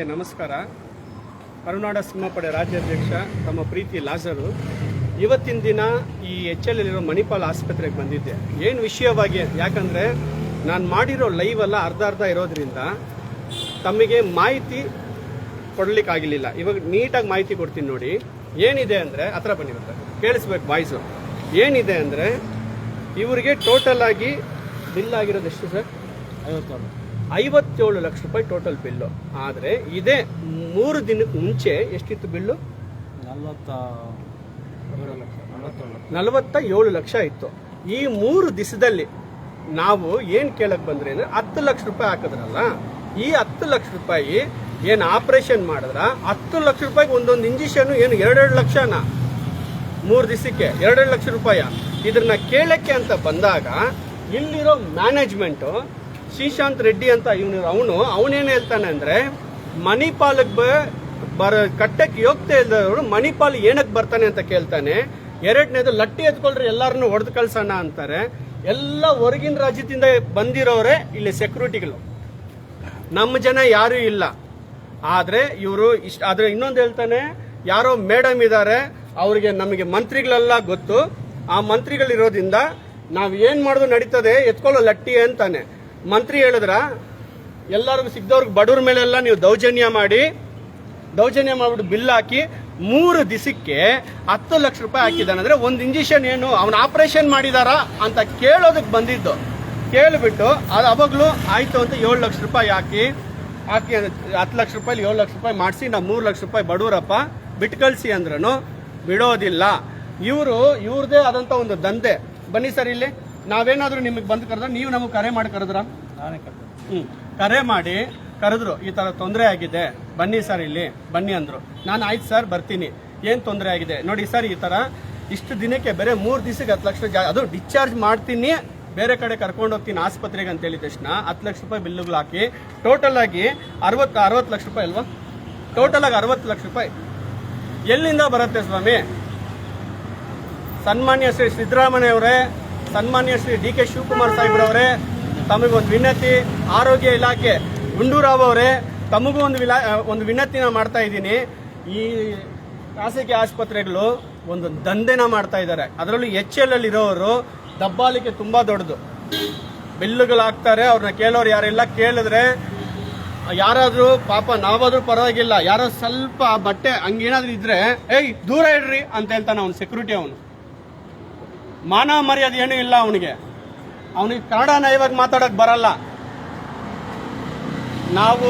ನಮಸ್ಕಾರ. ಕರುನಾಡ ಸಿಂಹಪಡೆ ರಾಜ್ಯಾಧ್ಯಕ್ಷ ತಮ್ಮ ಪ್ರೀತಿ ಲಾಜರು. ಇವತ್ತಿನ ದಿನ ಈ ಎಚ್ ಎಲ್ ಇರೋ ಮಣಿಪಾಲ್ ಆಸ್ಪತ್ರೆಗೆ ಬಂದಿದ್ದೆ. ಏನು ವಿಷಯವಾಗಿ ಯಾಕಂದರೆ, ನಾನು ಮಾಡಿರೋ ಲೈವ್ ಎಲ್ಲ ಅರ್ಧ ಅರ್ಧ ಇರೋದ್ರಿಂದ ತಮಗೆ ಮಾಹಿತಿ ಕೊಡಲಿಕ್ಕಾಗಲಿಲ್ಲ ಇವಾಗ ನೀಟಾಗಿ ಮಾಹಿತಿ ಕೊಡ್ತೀನಿ ನೋಡಿ. ಏನಿದೆ ಅಂದರೆ, ಹತ್ರ ಬನ್ನಿರುತ್ತೆ ಕೇಳಿಸ್ಬೇಕು ಬಾಯ್ಸು ಏನಿದೆ ಅಂದರೆ, ಇವರಿಗೆ ಟೋಟಲ್ ಆಗಿ ಬಿಲ್ ಆಗಿರೋದು ಎಷ್ಟು ಸರ್? ಐವತ್ತೇಳು ಐವತ್ತೇಳು ಲಕ್ಷ ರೂಪಾಯಿ ಟೋಟಲ್ ಬಿಲ್ಲು ಆದರೆ ಇದೇ ಮೂರು ದಿನಕ್ಕೆ ಮುಂಚೆ ಎಷ್ಟಿತ್ತು ಬಿಲ್ಲು ನಲ್ವತ್ತ ಏಳು ಲಕ್ಷ. ನಲವತ್ತೇಳು ಲಕ್ಷ. ನಲವತ್ತ ಏಳು ಲಕ್ಷ ಇತ್ತು. ಈ ಮೂರು ದಿವಸದಲ್ಲಿ ನಾವು ಏನು ಕೇಳಕ್ಕೆ ಬಂದ್ರೆ ಅಂದ್ರೆ ಹತ್ತು ಲಕ್ಷ ರೂಪಾಯಿ ಹಾಕಿದ್ರಲ್ಲ ಈ ಹತ್ತು ಲಕ್ಷ ರೂಪಾಯಿ ಏನು ಆಪರೇಷನ್ ಮಾಡಿದ್ರ ಹತ್ತು ಲಕ್ಷ ರೂಪಾಯಿಗೆ ಒಂದೊಂದು ಇಂಜೆಕ್ಷನ್ ಏನು ಎರಡೆರಡು ಲಕ್ಷನ? ಮೂರು ದಿವಸಕ್ಕೆ ಎರಡೆರಡು ಲಕ್ಷ ರೂಪಾಯಿ. ಇದನ್ನ ಕೇಳಕ್ಕೆ ಅಂತ ಬಂದಾಗ ಇಲ್ಲಿರೋ ಮ್ಯಾನೇಜ್ಮೆಂಟು ಶ್ರೀಶಾಂತ್ ರೆಡ್ಡಿ ಅಂತ ಇವನು, ಅವನು, ಅವನೇನು ಹೇಳ್ತಾನೆ ಅಂದ್ರೆ ಮಣಿಪಾಲಕ್ಕೆ ಬ, ಬರ, ಕಟ್ಟಕ್ಕೆ ಯೋಗ್ಯತೆ ಇಲ್ಲದವರು ಮಣಿಪಾಲ್ ಏನಕ್ಕೆ ಬರ್ತಾನೆ ಅಂತ ಕೇಳ್ತಾನೆ. ಎರಡನೇದು ಲಟ್ಟಿ ಎತ್ಕೊಳ್ರಿ ಎಲ್ಲಾರನ್ನು ಹೊಡೆದು ಕಳ್ಸೋಣ ಅಂತಾರೆ. ಎಲ್ಲ ಹೊರಗಿನ ರಾಜ್ಯದಿಂದ ಬಂದಿರೋರೆ ಇಲ್ಲಿ ಸೆಕ್ಯೂರಿಟಿಗಳು ನಮ್ಮ ಜನ ಯಾರೂ ಇಲ್ಲ. ಆದ್ರೆ ಇವರು ಇಷ್ಟ, ಆದ್ರೆ ಇನ್ನೊಂದು ಹೇಳ್ತಾನೆ, ಯಾರೋ ಮೇಡಮ್ ಇದ್ದಾರೆ ಅವರಿಗೆ ನಮಗೆ ಮಂತ್ರಿಗಳೆಲ್ಲ ಗೊತ್ತು. ಆ ಮಂತ್ರಿಗಳಿರೋದ್ರಿಂದ ನಾವು ಏನ್ ಮಾಡೋದು ನಡೀತದೆ, ಎತ್ಕೊಳ್ಳೋ ಲಟ್ಟಿ ಅಂತಾನೆ. ಮಂತ್ರಿ ಹೇಳಿದ್ರ, ಎಲ್ಲರಿಗೂ ಸಿಗ್ದವ್ರಿಗೆ ಬಡವ್ರ ಮೇಲೆಲ್ಲ ನೀವು ದೌರ್ಜನ್ಯ ಮಾಡಿ, ದೌರ್ಜನ್ಯ ಮಾಡಿಬಿಟ್ಟು ಬಿಲ್ ಹಾಕಿ ಮೂರು ದಿಸಕ್ಕೆ ಹತ್ತು ಲಕ್ಷ ರೂಪಾಯಿ ಹಾಕಿದ್ದಾನೆ. ಅಂದರೆ ಒಂದು ಇಂಜೆಕ್ಷನ್ ಏನು, ಅವನ ಆಪರೇಷನ್ ಮಾಡಿದಾರಾ ಅಂತ ಕೇಳೋದಕ್ಕೆ ಬಂದಿದ್ದು. ಕೇಳಿಬಿಟ್ಟು ಅದು ಅವಾಗಲೂ ಆಯಿತು ಅಂತ ಏಳು ಲಕ್ಷ ರೂಪಾಯಿ ಹಾಕಿ ಹಾಕಿ ಹತ್ತು ಲಕ್ಷ ರೂಪಾಯಿ ಏಳು ಲಕ್ಷ ರೂಪಾಯಿ ಮಾಡಿಸಿ ನಾವು ಮೂರು ಲಕ್ಷ ರೂಪಾಯಿ ಬಡವರಪ್ಪ ಬಿಟ್ಟು ಕಳಿಸಿ ಅಂದ್ರೂ ಬಿಡೋದಿಲ್ಲ. ಇವರು, ಇವ್ರದೇ ಆದಂಥ ಒಂದು ದಂಧೆ. ಬನ್ನಿ ಸರ್ ಇಲ್ಲಿ. ನಾವೇನಾದ್ರೂ ನಿಮಗೆ ಬಂದು ಕರೆದ್ರೆ ನೀವು ನಮಗೆ ಕರೆ ಮಾಡಿ ಕರೆದ್ರ? ಹ್ಮ್. ಕರೆ ಮಾಡಿ ಕರೆದ್ರು ಈ ತರ ತೊಂದರೆ ಆಗಿದೆ ಬನ್ನಿ ಸರ್ ಇಲ್ಲಿ ಬನ್ನಿ ಅಂದ್ರು. ನಾನು ಆಯ್ತು ಸರ್ ಬರ್ತೀನಿ. ಏನ್ ತೊಂದರೆ ಆಗಿದೆ? ನೋಡಿ ಸರ್ ಈ ತರ ಇಷ್ಟು ದಿನಕ್ಕೆ ಬೇರೆ ಮೂರು ದಿವಸಕ್ಕೆ ಹತ್ತು ಲಕ್ಷ ಜಾ- ಅದು ಡಿಸ್ಚಾರ್ಜ್ ಮಾಡ್ತೀನಿ ಬೇರೆ ಕಡೆ ಕರ್ಕೊಂಡು ಹೋಗ್ತೀನಿ ಆಸ್ಪತ್ರೆಗೆ ಅಂತ ಹೇಳಿದ ತಕ್ಷಣ ಹತ್ತು ಲಕ್ಷ ರೂಪಾಯಿ ಬಿಲ್ಲುಗಳು ಹಾಕಿ ಟೋಟಲ್ ಆಗಿ ಅರವತ್ತು ಅರವತ್ತು ಲಕ್ಷ ರೂಪಾಯಿ ಅಲ್ವಾ? ಟೋಟಲ್ ಆಗಿ ಅರವತ್ತು ಲಕ್ಷ ರೂಪಾಯಿ. ಎಲ್ಲಿಂದ ಬರುತ್ತೆ ಸ್ವಾಮಿ? ಸನ್ಮಾನ್ಯ ಶ್ರೀ ಸಿದ್ದರಾಮಯ್ಯ ಅವರೇ ಸನ್ಮಾನ್ಯ ಶ್ರೀ ಡಿ ಕೆ ಶಿವಕುಮಾರ್ ಸಾಹೇಬ್ರವರೇ ತಮಗೊಂದು ವಿನಂತಿ, ಆರೋಗ್ಯ ಇಲಾಖೆ ಗುಂಡೂರಾವ್ ಅವರೇ ತಮಗೂ ಒಂದು ವಿಲಾ ಒಂದು ವಿನಂತಿನ ಮಾಡ್ತಾ ಇದ್ದೀನಿ. ಈ ಖಾಸಗಿ ಆಸ್ಪತ್ರೆಗಳು ಒಂದು ದಂಧೆನ ಮಾಡ್ತಾ ಇದ್ದಾರೆ. ಅದರಲ್ಲೂ ಎಚ್ ಎಲ್ ಅಲ್ಲಿ ಇರೋರು ದಬ್ಬಾಳಿಕೆ ತುಂಬ ದೊಡ್ಡದು. ಬಿಲ್ಲುಗಳು ಹಾಕ್ತಾರೆ ಅವ್ರನ್ನ ಕೇಳೋರು ಯಾರೆಲ್ಲ ಕೇಳಿದ್ರೆ, ಯಾರಾದರೂ ಪಾಪ ನಾವಾದ್ರೂ ಪರವಾಗಿಲ್ಲ, ಯಾರೋ ಸ್ವಲ್ಪ ಬಟ್ಟೆ ಹಂಗೇನಾದ್ರೂ ಇದ್ರೆ, ಏಯ್, ದೂರ ಇಡ್ರಿ ಅಂತ ಹೇಳ್ತಾನೆ ಅವ್ನು ಸೆಕ್ಯೂರಿಟಿ ಅವನು. ಮಾನ ಮರ್ಯಾದೆ ಏನೂ ಇಲ್ಲ ಅವನಿಗೆ. ಅವನಿಗೆ ಕನ್ನಡನ ಇವಾಗ ಮಾತಾಡೋಕೆ ಬರಲ್ಲ. ನಾವು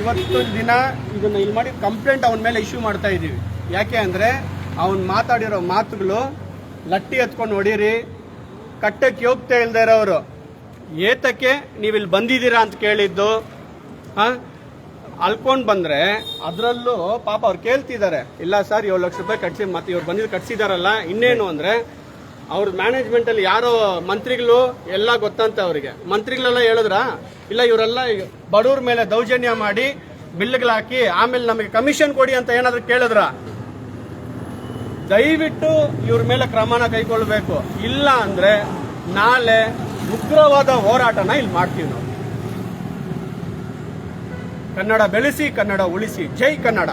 ಇವತ್ತು ದಿನ ಇದನ್ನು ಇಲ್ಲಿ ಮಾಡಿ ಕಂಪ್ಲೇಂಟ್ ಅವನ ಮೇಲೆ ಇಶ್ಯೂ ಮಾಡ್ತಾ ಇದ್ದೀವಿ. ಯಾಕೆ ಅಂದರೆ ಅವನು ಮಾತಾಡಿರೋ ಮಾತುಗಳು ಲಟ್ಟಿ ಎತ್ಕೊಂಡು ಹೊಡೀರಿ. ಕಟ್ಟಕ್ಕೆ ಹೋಗ್ತಾ ಇಲ್ಲದೆ ಇರೋರು. ಏತಕ್ಕೆ ನೀವಿಲ್ಲಿ ಬಂದಿದ್ದೀರಾ ಅಂತ ಕೇಳಿದ್ದು? ಹಾಂ? ಅಲ್ಕೊಂಡು ಬಂದರೆ ಅದರಲ್ಲೂ ಪಾಪ ಅವ್ರು ಕೇಳ್ತಿದ್ದಾರೆ. ಇಲ್ಲ ಸರ್, ಏಳು ಲಕ್ಷ ರೂಪಾಯಿ ಕಟ್ಸಿ ಮತ್ತೆ ಇವ್ರು ಬಂದಿದ್ದು ಕಟ್ಸಿದಾರಲ್ಲ, ಇನ್ನೇನು ಅಂದ್ರೆ ಅವ್ರ ಮ್ಯಾನೇಜ್ಮೆಂಟ್ ಅಲ್ಲಿ ಯಾರೋ ಮಂತ್ರಿಗಳು ಎಲ್ಲ ಗೊತ್ತಂತೆ ಅವರಿಗೆ. ಮಂತ್ರಿಗಳೆಲ್ಲ ಹೇಳಿದ್ರ? ಇಲ್ಲ, ಇವರೆಲ್ಲ ಬಡವ್ರ ಮೇಲೆ ದೌರ್ಜನ್ಯ ಮಾಡಿ ಬಿಲ್ಗಳು ಹಾಕಿ ಆಮೇಲೆ ನಮಗೆ ಕಮಿಷನ್ ಕೊಡಿ ಅಂತ ಏನಾದ್ರು ಕೇಳಿದ್ರ? ದಯವಿಟ್ಟು ಇವ್ರ ಮೇಲೆ ಕ್ರಮನ ಕೈಗೊಳ್ಬೇಕು ಇಲ್ಲ ಅಂದ್ರೆ ನಾಳೆ ಉಗ್ರವಾದ ಹೋರಾಟನ ಇಲ್ಲಿ ಮಾಡ್ತೀವಿ ನಾವು. ಕನ್ನಡ ಬೆಳೆಸಿ, ಕನ್ನಡ ಉಳಿಸಿ. ಜೈ ಕನ್ನಡ.